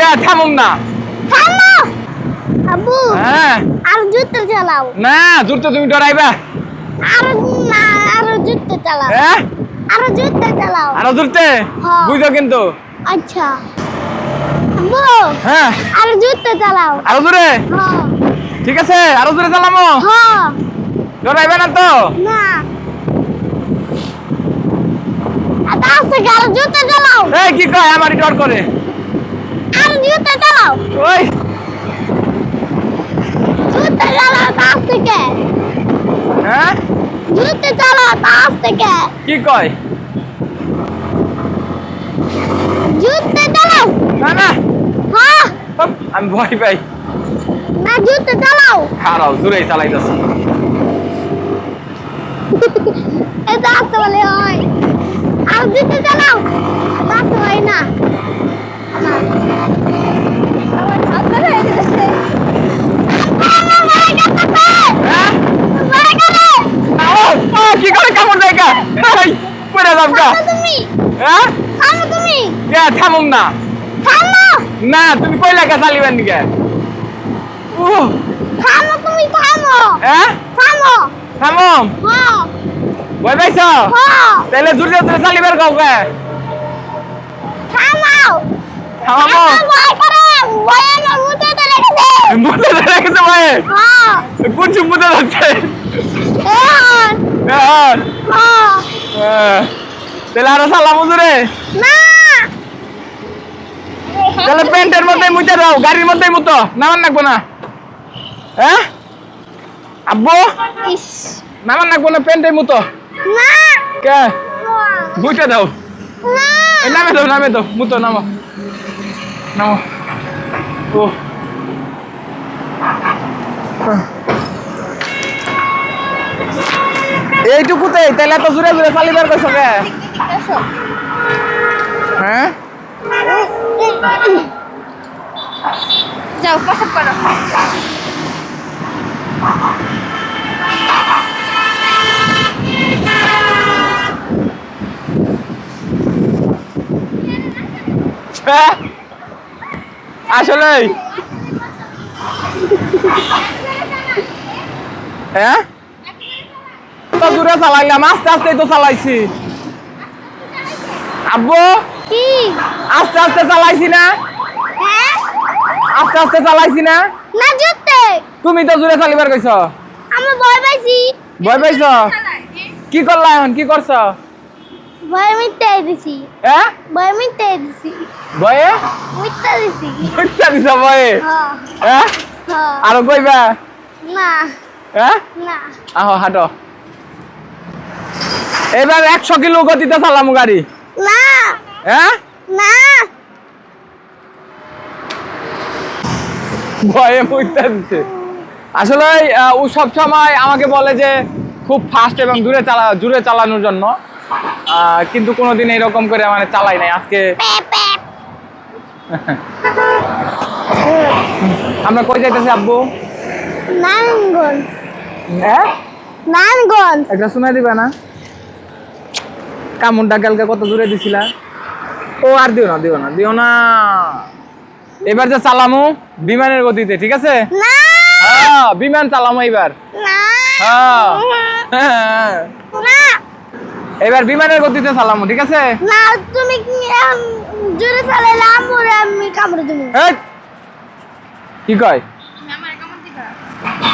না থামো হ্যাঁ। আর জুতো চালাও। না জুতো তুমি ডরাইবা। আর না আর জুতো চালাও। হ্যাঁ আর জুতো চালাও। আরও জুড়তে। বুঝো কিন্তু। আচ্ছা। হ্যাঁ। আর জুতো চালাও। আরও জোরে? হ্যাঁ ঠিক আছে আরও জোরে চালামো। হ্যাঁ ডরাইবে না তো? না। জুতো চালাও এই কি কয়? আমারই ডর করে। আর জুতো চালাও ওই। জুতো চালাও তাস থেকে। হ্যাঁ? জুতো চালাও তাস থেকে। কি কয়? জুতো চালাও না না। হ্যাঁ। আমি ভয় পাই। না জুতো চালাও খারাপ জোরেই চালাইতেছি এটা আসতে বলে হয় আর জুতো চালাও আসতে হয় না আমার আমার ঠান্ডা হয়ে গেছে আমার ভয় করতেছে হ্যাঁ ভয় করে ও, ও, কি করে কামড় দেয় কা এই, পড়ে যাম কা থামো তুমি হ্যাঁ থামো তুমি কে থামুম না থামো। না তুমি কই লাগা চালিবেন নিকে থামো তুমি থামো। হ্যাঁ? থামো। থামুম হ্যাঁ। ভয় পাইছ? হ্যাঁ। তাহলে জোরে জোরে থামাও আমার ভয় করে ভয়ে আমার মুতে তো লেগেছে। মুতে ধরে গেছে ভাই হ্যাঁ। কোন চুম্বুতে যাচ্ছে। এখন হ্যাঁ হ্যাঁ। হ্যাঁ। তাহলে আরও সালাম জোরে না। তাহলে প্যান্টের মধ্যে মুতে দাও গাড়ির মধ্যে মুতো। নামান নাকবো না। হ্যাঁ? আব্বু? নামান নাকবো না প্যান্টে মুতো। না। কে? মুইটা দাও। না। নামে দাও নামে দাও। মুতো নামো নামো ও। এইটুকুতে তাহলে এত জোরে জোরে চালিবার কইছ কে? হ্যাঁ যাও প্রসাদ করো। আসলে হ্যাঁ? তো দূরে চালাইলাম আস্তে আস্তে তো চালাইছি। আব্বু? কি? আস্তে আস্তে চালাইছি না? হ্যাঁ? আস্তে আস্তে চালাইছি না? না জুতে। তুমি তো জোরে চালিবার কইছ। আমি ভয় পাইছি। ভয় পাইছ? কি করলা এখন? কি করছ? ভয় মিথ্যে দিছি। হ্যাঁ ভয় মিথ্যে দিছি। ভয়ে? মিথ্যে দিছি। মিথ্যা দিছ ভয়ে? হ্যাঁ। হ্যাঁ। আরও কইবা? না। হ্যাঁ না। আহো হাঁটো। এবার একশো কিলো গতিতে চালামু গাড়ি। না। হ্যাঁ না। ভয়ে আসলে ও সব সময় আমাকে বলে যে খুব ফাস্ট এবং দূরে চালা দূরে চালানোর জন্য। কিন্তু কোনোদিন এরকম করে মানে চালাই নাই। আজকে আমরা কই যাইতেছি আব্বু? নারায়ণগঞ্জ। হ্যাঁ? নারায়ণগঞ্জ। একটা শোনা দিবা না? কামুনটা কালকে কত দূরে দিছিলা? ও আর দিও না দিও না দিও না। এবার যে চালামু বিমানের গতিতে ঠিক আছে? হ্যাঁ বিমান চালামু এবার হ্যাঁ। এবার বিমানের গতিতে চালামু ঠিক আছে? না তুমি কি, জোরে চালাইলে আমরে আমি কামড়ে দেবো। এই! কি কয়?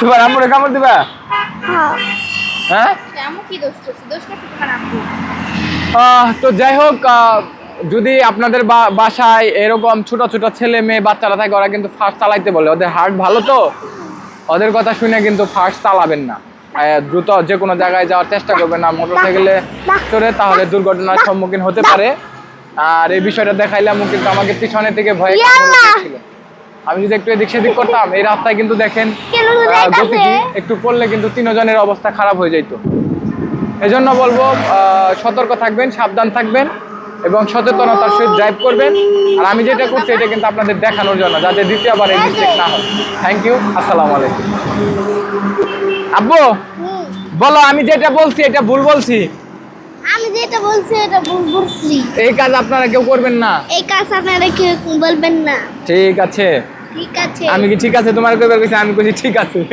তোমার আমরে কামড় দিবা? হ্যাঁ। হ্যাঁ? আম্মু কি দোষ করছে? দোষ করছে তোমার আম্মু। আহ, তো যাই হোক আহ, যদি আপনাদের বাসায় এরকম ছোট ছোট ছেলে মেয়ে বাচ্চারা থাকে ওরা কিন্তু ফার্স্ট চালাইতে বলে। ওদের হার্ট ভালো তো? ওদের কথা শুনে কিন্তু ফার্স্ট চালাবেন না। দ্রুত যে কোনো জায়গায় যাওয়ার চেষ্টা করবেন না। মোটরসাইকেলে চড়ে তাহলে দুর্ঘটনার সম্মুখীন হতে পারে। আর এই বিষয়টা দেখাইলাম কিন্তু আমাকে পিছনে থেকে ভয়ে! আমি যদি একটু এদিক সেদিক করতাম এই রাস্তায় কিন্তু দেখেন গতি একটু পড়লে কিন্তু তিনজনের অবস্থা খারাপ হয়ে যাইতো। এজন্য বলব সতর্ক থাকবেন সাবধান থাকবেন এবং সচেতনতার সহিত ড্রাইভ করবেন। আর আমি যেটা করছি এটা কিন্তু আপনাদের দেখানোর জন্য যাতে দ্বিতীয়বার এই মিস্টেক না হয়। থ্যাংক ইউ আসসালামু আলাইকুম। আব্বু বলো আমি যেটা বলছি এটা ভুল বলছি? আমি যেটা বলছি এটা ভুল বলছি। এই কাজ আপনারা কেউ করবেন না। এই কাজ আপনারা কেউ বলবেন না। ঠিক আছে। ঠিক আছে। আমি কি ঠিক আছে? তোমার কইবার কইছি? আমি কইছি ঠিক আছে।